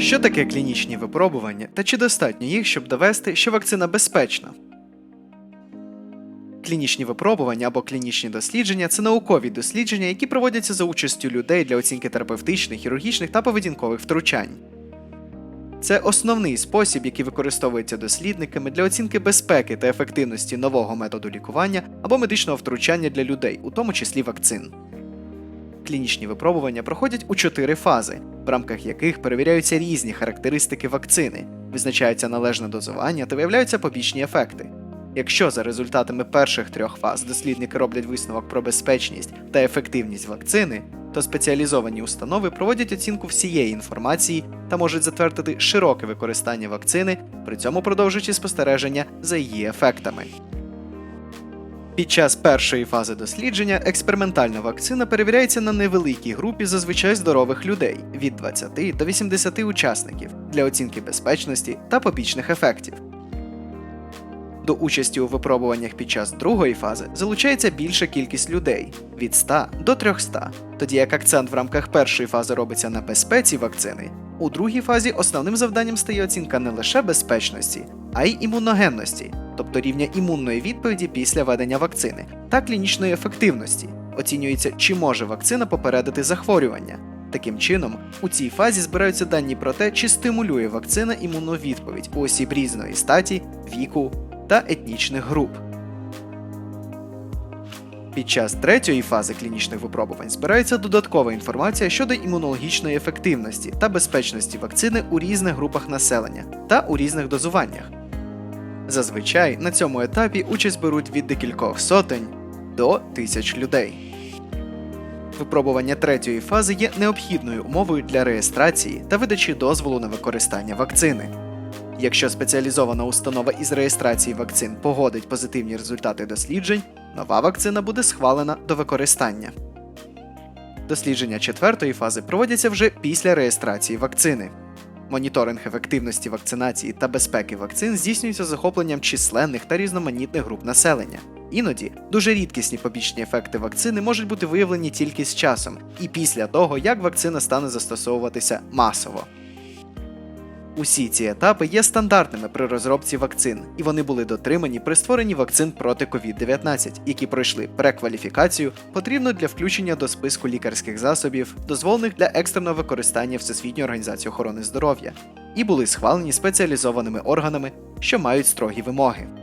Що таке клінічні випробування та чи достатньо їх, щоб довести, що вакцина безпечна? Клінічні випробування або клінічні дослідження це наукові дослідження, які проводяться за участю людей для оцінки терапевтичних, хірургічних та поведінкових втручань. Це основний спосіб, який використовується дослідниками для оцінки безпеки та ефективності нового методу лікування або медичного втручання для людей, у тому числі вакцин. Клінічні випробування проходять у чотири фази, в рамках яких перевіряються різні характеристики вакцини, визначається належне дозування та виявляються побічні ефекти. Якщо за результатами перших трьох фаз дослідники роблять висновок про безпечність та ефективність вакцини, то спеціалізовані установи проводять оцінку всієї інформації та можуть затвердити широке використання вакцини, при цьому продовжуючи спостереження за її ефектами. Під час першої фази дослідження експериментальна вакцина перевіряється на невеликій групі зазвичай здорових людей від 20 до 80 учасників для оцінки безпечності та побічних ефектів. До участі у випробуваннях під час другої фази залучається більша кількість людей від 100 до 300, тоді як акцент в рамках першої фази робиться на безпеці вакцини. У другій фазі основним завданням стає оцінка не лише безпечності, а й імуногенності, тобто рівня імунної відповіді після введення вакцини, та клінічної ефективності. Оцінюється, чи може вакцина попередити захворювання. Таким чином, у цій фазі збираються дані про те, чи стимулює вакцина імунну відповідь у осіб різної статі, віку та етнічних груп. Під час третьої фази клінічних випробувань збирається додаткова інформація щодо імунологічної ефективності та безпечності вакцини у різних групах населення та у різних дозуваннях. Зазвичай на цьому етапі участь беруть від декількох сотень до тисяч людей. Випробування третьої фази є необхідною умовою для реєстрації та видачі дозволу на використання вакцини. Якщо спеціалізована установа із реєстрації вакцин погодить позитивні результати досліджень, нова вакцина буде схвалена до використання. Дослідження четвертої фази проводяться вже після реєстрації вакцини. Моніторинг ефективності вакцинації та безпеки вакцин здійснюється захопленням численних та різноманітних груп населення. Іноді дуже рідкісні побічні ефекти вакцини можуть бути виявлені тільки з часом і після того, як вакцина стане застосовуватися масово. Усі ці етапи є стандартними при розробці вакцин, і вони були дотримані при створенні вакцин проти COVID-19, які пройшли прекваліфікацію, потрібну для включення до списку лікарських засобів, дозволених для екстреного використання Всесвітньої організації охорони здоров'я, і були схвалені спеціалізованими органами, що мають строгі вимоги.